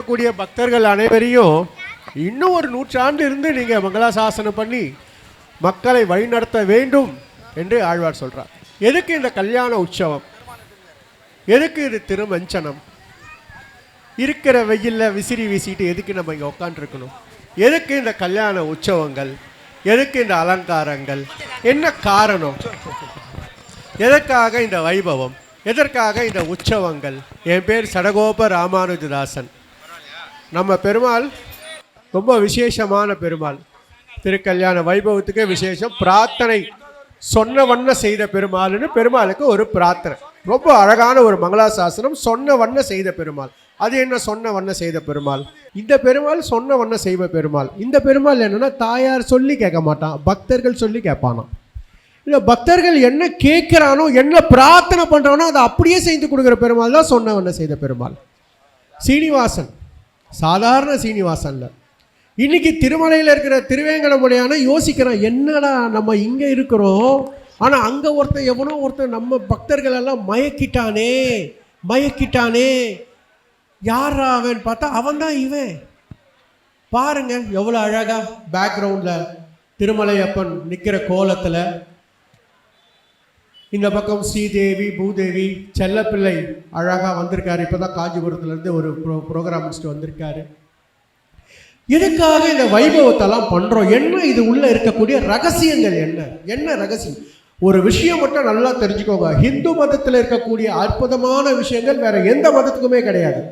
கூடிய பக்தர்கள் அனைவரையும் இன்னும் ஒரு நூற்றாண்டு இருந்து நீங்க மங்களாசாசனம் பண்ணி மக்களை வழிநடத்த வேண்டும் என்று ஆழ்வார் சொல்றார். எதுக்கு இந்த கல்யாண உற்சவம்? எதுக்கு இது திருமஞ்சனம்? இருக்கிற வெயில்ல விசிறி வீசிட்டு எதுக்கு நம்ம இங்கே உட்காந்துருக்கணும் எதுக்கு இந்த கல்யாண உற்சவங்கள்? எதுக்கு இந்த அலங்காரங்கள்? என்ன காரணம்? எதற்காக இந்த வைபவம்? எதற்காக இந்த உற்சவங்கள்? என் பேர் சடகோப ராமானுஜதாசன். நம்ம பெருமாள் ரொம்ப விசேஷமான பெருமாள். திருக்கல்யாண வைபவத்துக்கு விசேஷம். பிரார்த்தனை சொன்ன வண்ண செய்த பெருமாள்னு பெருமாளுக்கு ஒரு பிரார்த்தனை. ரொம்ப அழகான ஒரு மங்களாசாசனம் சொன்ன வண்ண செய்த பெருமாள். அது என்ன சொன்ன வண்ண செய்த பெருமாள்? இந்த பெருமாள் சொன்ன வண்ண செய்வ பெருமாள். இந்த பெருமாள் என்னன்னா தாயார் சொல்லி கேட்க மாட்டான் பக்தர்கள் சொல்லி கேட்பானாம். இல்லை பக்தர்கள் என்ன கேட்குறானோ என்ன பிரார்த்தனை பண்ணுறானோ அதை அப்படியே செய்து கொடுக்குற பெருமாள் தான் சொன்ன வண்ண செய்த பெருமாள். சீனிவாசன். சாதாரண சீனிவாசனில் இன்னைக்கு திருமலையில் இருக்கிற திருவேங்கடமுடையான யோசிக்கிறான் என்னடா நம்ம இங்கே இருக்கிறோம்? ஆனால் அங்கே ஒருத்தன் எவனோ ஒருத்தன் நம்ம பக்தர்கள் எல்லாம் மயக்கிட்டானே மயக்கிட்டானே. யாரா அவன் பார்த்தா அவன் தான் இவன் பாருங்கள் எவ்வளோ அழகாக பேக்ரவுண்டில் திருமலையப்பன் நிற்கிற கோலத்தில் இந்த பக்கம் ஸ்ரீதேவி பூதேவி செல்லப்பிள்ளை அழகாக வந்திருக்காரு. இப்போ தான் காஞ்சிபுரத்துலேருந்து ஒரு ப்ரோ ப்ரோக்ராம் வந்திருக்காரு. எதுக்காக இந்த வைபவத்தெல்லாம் பண்ணுறோம் என்ன இது உள்ளே இருக்கக்கூடிய ரகசியங்கள் என்ன? என்ன ரகசியம்? ஒரு விஷயம் மட்டும் நல்லா தெரிஞ்சுக்கோங்க. ஹிந்து மதத்தில் இருக்கக்கூடிய அற்புதமான விஷயங்கள் வேற எந்த மதத்துக்குமே கிடையாது.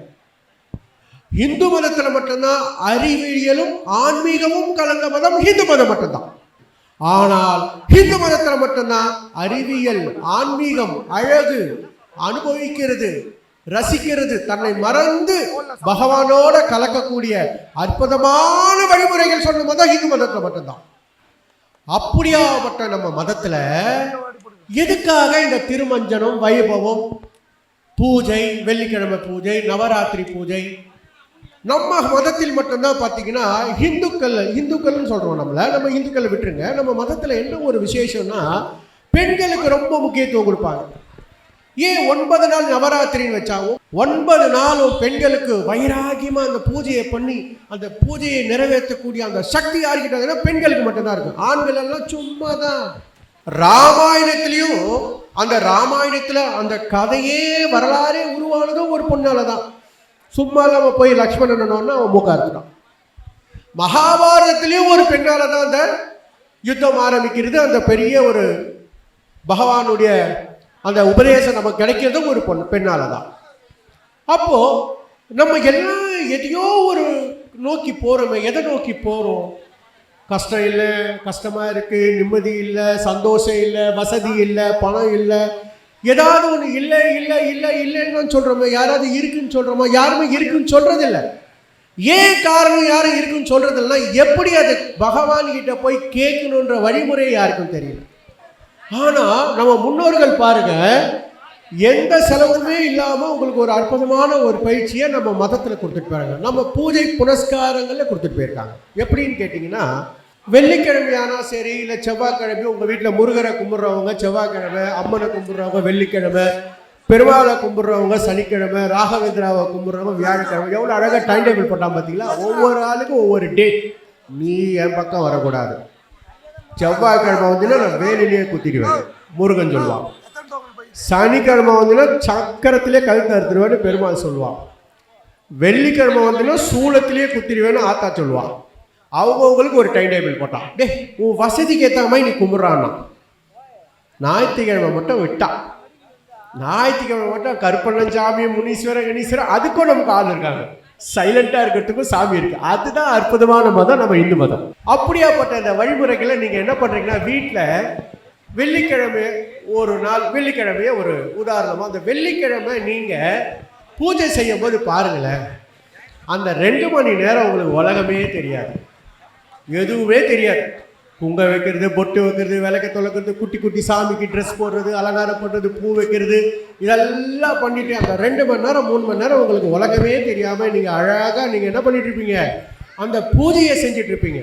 இந்து மதத்தில் மட்டும்தான் அறிவியலும் ஆன்மீகமும் கலந்த மதம் ஹிந்து மதம் மட்டும்தான். ஆனால் ஹிந்து மதத்தில் மட்டும்தான் அறிவியல் ஆன்மீகம் அழகு அனுபவிக்கிறது ரசிக்கிறது தன்னை மறந்து பகவானோட கலக்கக்கூடிய அற்புதமான வழிமுறைகள் சொன்ன மதம் ஹிந்து மதத்தில் மட்டும்தான். அப்படியாப்பட்ட நம்ம மதத்துல எதுக்காக இந்த திருமஞ்சனம் வைபவம் பூஜை வெள்ளிக்கிழமை பூஜை நவராத்திரி பூஜை நம்ம மதத்தில் மட்டும்தான் பார்த்தீங்கன்னா ஹிந்துக்கள் ஹிந்துக்கள்னு சொல்கிறோம் நம்மளை. நம்ம இந்துக்களை விட்டுருங்க. நம்ம மதத்தில் என்ன ஒரு விசேஷம்னா பெண்களுக்கு ரொம்ப முக்கியத்துவம் கொடுப்பாங்க. ஏன் ஒன்பது நாள் நவராத்திரின்னு வச்சாவும் ஒன்பது நாளும் பெண்களுக்கு வைராகியமாக அந்த பூஜையை பண்ணி அந்த பூஜையை நிறைவேற்றக்கூடிய அந்த சக்தி யாருக்கிட்டாங்கன்னா பெண்களுக்கு மட்டும்தான் இருக்கும். ஆண்கள் எல்லாம் சும்மா தான் ராமாயணத்திலையும் அந்த ராமாயணத்தில் அந்த கதையே வரலாறே உருவானதும் ஒரு பொண்ணால தான் சும்மா இல்லாமல் போய் லக்ஷ்மணனோன்னு அவன் மூக்கா இருக்கிறான் மகாபாரதத்திலையும் ஒரு பெண்ணால் தான் அந்த யுத்தம் ஆரம்பிக்கிறது. அந்த பெரிய ஒரு பகவானுடைய அந்த உபதேசம் நமக்கு கிடைக்கிறதும் ஒரு பொண்ணு பெண்ணால் தான். அப்போது நம்ம எல்லாம் எதையோ ஒரு நோக்கி போகிறோமே எதை நோக்கி போகிறோம் கஷ்டம் இல்லை கஷ்டமாக இருக்குது நிம்மதி இல்லை சந்தோஷம் இல்லை வசதி இல்லை பணம் இல்லை ஏதாவது ஒன்று இல்லை இல்லை இல்லை இல்லைன்னு சொல்கிறோமோ யாராவது இருக்குன்னு சொல்கிறோமோ யாருமே இருக்குன்னு சொல்கிறதில்ல ஏன் காரணம் யாரும் இருக்குன்னு சொல்றதில்லைன்னா எப்படி அது பகவான்கிட்ட போய் கேட்கணுன்ற வழிமுறை யாருக்கும் தெரியல. ஆனால் நம்ம முன்னோர்கள் பாருங்க எந்த செலவுமே இல்லாமல் உங்களுக்கு ஒரு அற்புதமான ஒரு பயிற்சியை நம்ம மதத்தில் கொடுத்துட்டு போயிருக்காங்க நம்ம பூஜை புனஸ்காரங்களில் கொடுத்துட்டு போயிருக்காங்க. எப்படின்னு கேட்டிங்கன்னா வெள்ளிக்கிழமையானா சரி இல்லை செவ்வாய்க்கிழமை உங்கள் வீட்டில் முருகரை கும்பிட்றவங்க செவ்வாய்க்கிழமை அம்மனை கும்பிட்றவங்க வெள்ளிக்கிழமை பெருமாளை கும்பிட்றவங்க சனிக்கிழமை ராகவேந்திராவை கும்பிட்றவங்க வியாழக்கிழமை. எவ்வளோ அழகாக டைம் டேபிள் போட்டான் பார்த்தீங்களா ஒவ்வொரு ஆளுக்கும் ஒவ்வொரு டேட் நீ என் பக்கம் வரக்கூடாது. செவ்வாய்க்கிழமை வந்துன்னா நான் வேலிலேயே குத்திடுவேன். முருகன் சொல்லுவான். சனிக்கிழமை வந்துன்னா சக்கரத்திலே கழுத்து அறுத்துடுவேன்னு பெருமாள் சொல்லுவான். வெள்ளிக்கிழமை வந்துன்னா சூளத்திலேயே குத்திடுவேன்னு ஆத்தா சொல்லுவான். அவங்கவுங்களுக்கு ஒரு டைம் டேபிள் போட்டான். டே உன் வசதிக்கு ஏற்ற மாதிரி நீ கும்பிட்றான்னா? ஞாயிற்றுக்கிழமை மட்டும் விட்டான் ஞாயிற்றுக்கிழமை மட்டும் கருப்பண்ணன் சாமி முனீஸ்வரன் கணீஸ்வரன் அதுக்கும் நமக்கு ஆள் இருக்காங்க. சைலண்டாக இருக்கிறதுக்கும் சாமி இருக்கு. அதுதான் அற்புதமான மதம் நம்ம இந்து மதம். அப்படியாப்பட்ட இந்த வழிமுறைகளை நீங்கள் என்ன பண்ணுறீங்கன்னா வீட்டில் வெள்ளிக்கிழமை ஒரு நாள் வெள்ளிக்கிழமையே ஒரு உதாரணமாக அந்த வெள்ளிக்கிழமை நீங்கள் பூஜை செய்யும் போது பாருங்களேன் அந்த ரெண்டு மணி நேரம் உங்களுக்கு உலகமே தெரியாது. எதுவுமே தெரியாது. குங்க வைக்கிறது பொட்டு வைக்கிறது விளக்க தொலைக்கிறது குட்டி குட்டி சாமிக்கு ட்ரெஸ் போடுறது அலங்காரம் பண்ணுறது பூ வைக்கிறது இதெல்லாம் பண்ணிட்டு அந்த ரெண்டு மணி நேரம் மூணு மணி நேரம் உங்களுக்கு உலகமே தெரியாமல் நீங்கள் அழகாக நீங்கள் என்ன பண்ணிட்டு இருப்பீங்க? அந்த பூஜையை செஞ்சுட்டு இருப்பீங்க.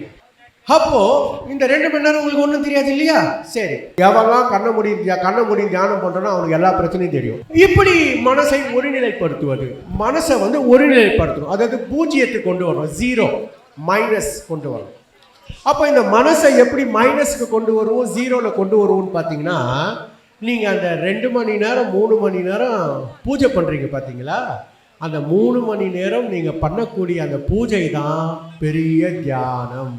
இந்த ரெண்டு மணி நேரம் உங்களுக்கு ஒன்றும் தெரியாது இல்லையா? சரி. எவெல்லாம் கண்ண முடி கண்ண முடி தியானம் பண்ணுறோன்னா அவனுக்கு எல்லா பிரச்சனையும் தெரியும். இப்படி மனசை ஒருநிலைப்படுத்துவது மனசை வந்து ஒருநிலைப்படுத்தணும். அதாவது பூஜ்ஜியத்துக்கு கொண்டு வரணும். ஜீரோ மைனஸ் கொண்டு வரணும். அப்போ இந்த மனசை எப்படி மைனஸ்க்கு கொண்டு வருவோம் ஜீரோவில் கொண்டு வருவோம்னு பார்த்தீங்கன்னா நீங்கள் அந்த ரெண்டு மணி நேரம் மூணு மணி நேரம் பூஜை பண்ணுறீங்க பார்த்தீங்களா அந்த மூணு மணி நேரம் நீங்கள் பண்ணக்கூடிய அந்த பூஜை தான் பெரிய தியானம்.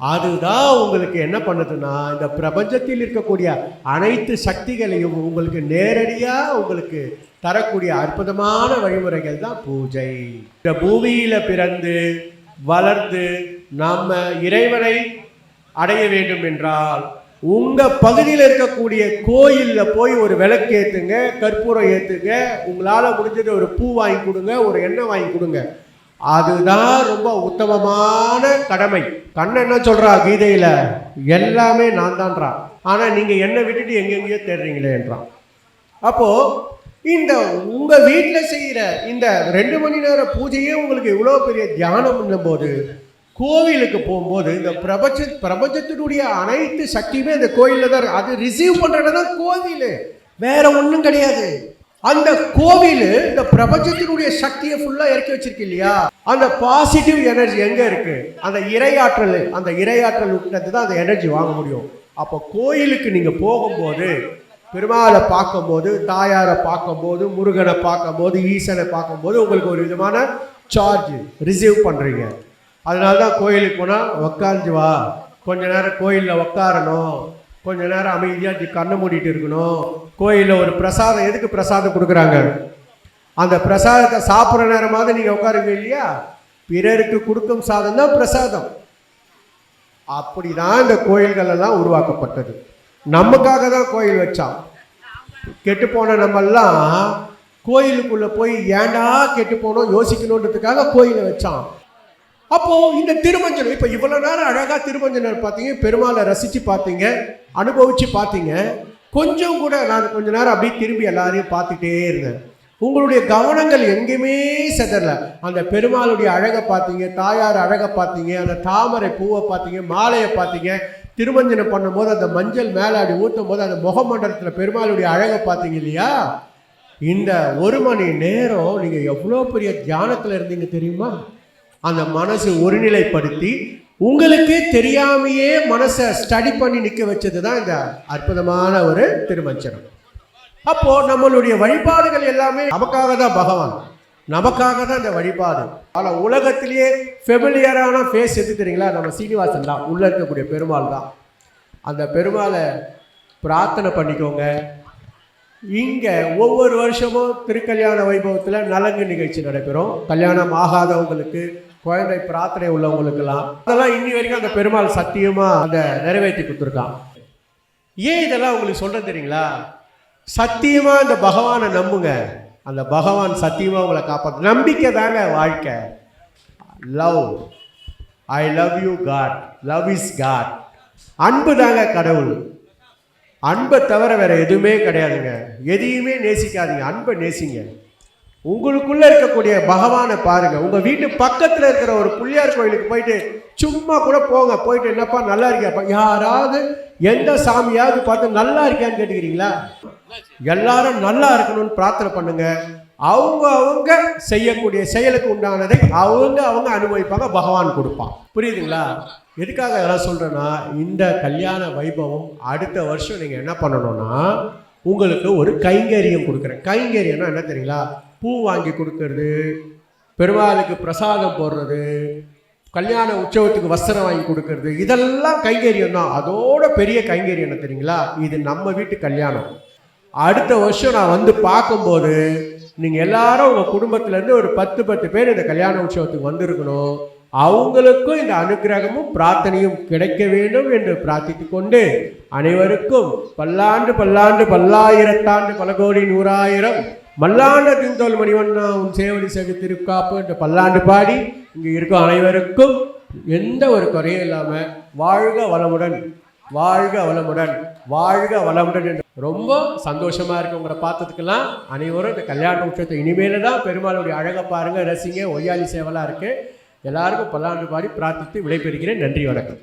அதுதான் உங்களுக்கு என்ன பண்ணுதுன்னா இந்த பிரபஞ்சத்தில் இருக்கக்கூடிய அனைத்து சக்திகளையும் உங்களுக்கு நேரடியாக உங்களுக்கு தரக்கூடிய அற்புதமான வழிமுறைகள் தான் பூஜை. இந்த பூமியில் பிறந்து வளர்ந்து நாம் இறைவனை அடைய வேண்டும் என்றால் உங்கள் பகுதியில் இருக்கக்கூடிய கோயிலில் போய் ஒரு விளக்கு ஏற்றுங்க கற்பூரம் ஏற்றுங்க உங்களால் முடிஞ்சது ஒரு பூ வாங்கி கொடுங்க ஒரு எண்ணெய் வாங்கி கொடுங்க. அதுதான் ரொம்ப உத்தமமான கடமை. கண்ணன் என்ன சொல்கிறா கீதையில்? எல்லாமே நான் தான்றா. ஆனால் நீங்கள் என்ன விட்டுட்டு எங்கெங்கேயோ தேடுறீங்களே என்றான். அப்போது இந்த உங்கள் வீட்டில் செய்கிற இந்த ரெண்டு மணி நேர பூஜையே உங்களுக்கு இவ்வளோ பெரிய தியானம் போது கோவிலுக்கு போகும்போது இந்த பிரபஞ்ச பிரபஞ்சத்தினுடைய அனைத்து சக்தியுமே இந்த கோயிலில் தான் அது ரிசீவ் பண்ணுறது தான் கோவில். வேற ஒன்றும் கிடையாது. அந்த கோவில் இந்த பிரபஞ்சத்தினுடைய சக்தியை ஃபுல்லாக இறக்கி வச்சிருக்கு இல்லையா? அந்த பாசிட்டிவ் எனர்ஜி எங்கே இருக்கு? அந்த இரையாற்றல் அந்த இரையாற்றல் விட்டது தான் அந்த எனர்ஜி வாங்க முடியும். அப்போ கோயிலுக்கு நீங்கள் போகும்போது பெருமாளை பார்க்கும்போது தாயாரை பார்க்கும்போது முருகனை பார்க்கும்போது ஈசனை பார்க்கும்போது உங்களுக்கு ஒரு விதமான சார்ஜ் ரிசீவ் பண்ணுறீங்க அதனால தான் கோயிலுக்கு போனால் உக்காந்து வா. கொஞ்ச நேரம் கோயிலில் உக்காரணும். கொஞ்ச நேரம் அமைதியாக கண்ணை மூடிட்டு இருக்கணும். கோயிலில் ஒரு பிரசாதம் எதுக்கு பிரசாதம் கொடுக்குறாங்க? அந்த பிரசாதத்தை சாப்பிட்ற நேரமாவது நீங்கள் உட்காருங்க இல்லையா? பிறருக்கு கொடுக்கும் சாதம் தான் பிரசாதம். அப்படிதான் இந்த கோயில்கள் எல்லாம் உருவாக்கப்பட்டது. நமக்காக தான் கோயில் வச்சான். கெட்டு போன நம்மெல்லாம் கோயிலுக்குள்ளே போய் ஏன்டா கெட்டு போனோம் யோசிக்கணுன்றதுக்காக கோயிலை வச்சான். அப்போது இந்த திருமஞ்சனம் இப்போ இவ்வளோ நேரம் அழகாக திருமஞ்சனர் பார்த்தீங்க பெருமாளை ரசித்து பார்த்தீங்க அனுபவித்து பார்த்தீங்க கொஞ்சம் கூட நான் கொஞ்ச நேரம் அப்படியே திரும்பி எல்லாரையும் பார்த்துட்டே இருந்தேன். உங்களுடைய கவனங்கள் எங்கேயுமே செதறல. அந்த பெருமாளுடைய அழகை பார்த்தீங்க தாயார் அழகை பார்த்தீங்க அந்த தாமரை பூவை பார்த்தீங்க மாலையை பார்த்தீங்க திருமஞ்சனம் பண்ணும்போது அந்த மஞ்சள் மேலாடி ஊற்றும் போது அந்த முகமண்டலத்தில் பெருமாளுடைய அழகை பார்த்தீங்க இல்லையா? இந்த ஒரு மணி நேரம் நீங்கள் எவ்வளோ பெரிய தியானத்தில் இருந்தீங்க தெரியுமா? அந்த மனசு ஒருநிலைப்படுத்தி உங்களுக்கே தெரியாமையே மனசை ஸ்டடி பண்ணி நிற்க வச்சது தான் இந்த அற்புதமான ஒரு திருமஞ்சனம் அப்போ நம்மளுடைய வழிபாடுகள் எல்லாமே நமக்காக தான் பகவான். நமக்காக தான் இந்த வழிபாடு. ஆனால் உலகத்திலேயே ஃபெமிலியரான ஃபேஸ் எது தெரியுங்களா? நம்ம சீனிவாசன் தான். உள்ளே இருக்கக்கூடிய பெருமாள் தான். அந்த பெருமாளை பிரார்த்தனை பண்ணிக்கோங்க. இங்கே ஒவ்வொரு வருஷமும் திருக்கல்யாண வைபவத்தில் நலங்கு நிகழ்ச்சி நடைபெறும். கல்யாணம் ஆகாதவங்களுக்கு குழந்தை பிரார்த்தனை உள்ளவங்களுக்கெல்லாம் அதெல்லாம் இன்னி வரைக்கும் அந்த பெருமாள் சத்தியமாக அதை நிறைவேற்றி கொடுத்துருக்கான். ஏன் இதெல்லாம் உங்களுக்கு சொல்ற தெரியுங்களா? சத்தியமா இந்த பகவானை நம்புங்க. அந்த பகவான் சத்தியமா உங்களை காப்பாற்று நம்பிக்கை தாங்க வாழ்க்கை. Love I love you God love is God அன்பு தாங்க கடவுள். அன்பை தவிர வேற எதுவுமே கிடையாதுங்க. எதையுமே நேசிக்காதீங்க. அன்பை நேசிங்க. உங்களுக்குள்ள இருக்கக்கூடிய பகவானை பாருங்க. உங்க வீட்டு பக்கத்துல இருக்கிற ஒரு புள்ளியார் கோயிலுக்கு போயிட்டு சும்மா கூட போங்க. போயிட்டு என்னப்பா நல்லா இருக்கியாப்பா? யாராவது எந்த சாமியாவது பார்த்து நல்லா இருக்கியான்னு கேட்டுக்கிறீங்களா? எல்லாரும் நல்லா இருக்கணும்னு பிரார்த்தனை பண்ணுங்க. அவங்க அவங்க செய்யக்கூடிய செயலுக்கு உண்டானதை அவங்க அவங்க அனுபவிப்பாங்க பகவான் கொடுப்பான். புரியுதுங்களா? எதுக்காக இதெல்லாம் சொல்றேன்னா இந்த கல்யாண வைபவம் அடுத்த வருஷம் நீங்க என்ன பண்ணணும்னா உங்களுக்கு ஒரு கைங்கரியம் கொடுக்குறேன். கைங்கரியம்னா என்ன தெரியுங்களா? பூ வாங்கி கொடுக்கறது பெருமாளுக்கு பிரசாதம் போடுறது கல்யாண உற்சவத்துக்கு வஸ்திரம் வாங்கி கொடுக்கறது இதெல்லாம் கைங்கரியம் தான். அதோட பெரிய கைங்கரியம் என்ன தெரியுங்களா? இது நம்ம வீட்டு கல்யாணம். அடுத்த வருஷம் நான் வந்து பார்க்கும்போது நீங்கள் எல்லாரும் உங்கள் குடும்பத்திலேருந்து ஒரு பத்து பத்து பேர் இந்த கல்யாண உற்சவத்துக்கு வந்திருக்கணும். அவங்களுக்கும் இந்த அனுக்கிரகமும் பிரார்த்தனையும் கிடைக்க வேண்டும் என்று பிரார்த்தித்து கொண்டு அனைவருக்கும் பல்லாண்டு பல்லாண்டு பல்லாயிரத்தாண்டு பல கோடி நூறாயிரம் மல்லாண்ட திந்தோல் மணிவண்ணா உன் சேவடி செவி திருக்காப்பு என்ற பல்லாண்டு பாடி இங்கே இருக்கும் அனைவருக்கும் எந்த ஒரு குறையும் இல்லாமல் வாழ்க வளமுடன் வாழ்க வளமுடன் வாழ்க வளமுடன் என்று. ரொம்ப சந்தோஷமாக இருக்கு உங்களை பார்த்ததுக்கெல்லாம். அனைவரும் இந்த கல்யாண உற்சவத்தை இனிமேல தான் பெருமாளுடைய அழகை பாருங்கள் ரசிங்க ஒய்யாளி சேவலாக இருக்குது எல்லாருக்கும் பல்லாண்டு பாடி பிரார்த்தித்து விடைபெறுகிறேன். நன்றி வணக்கம்.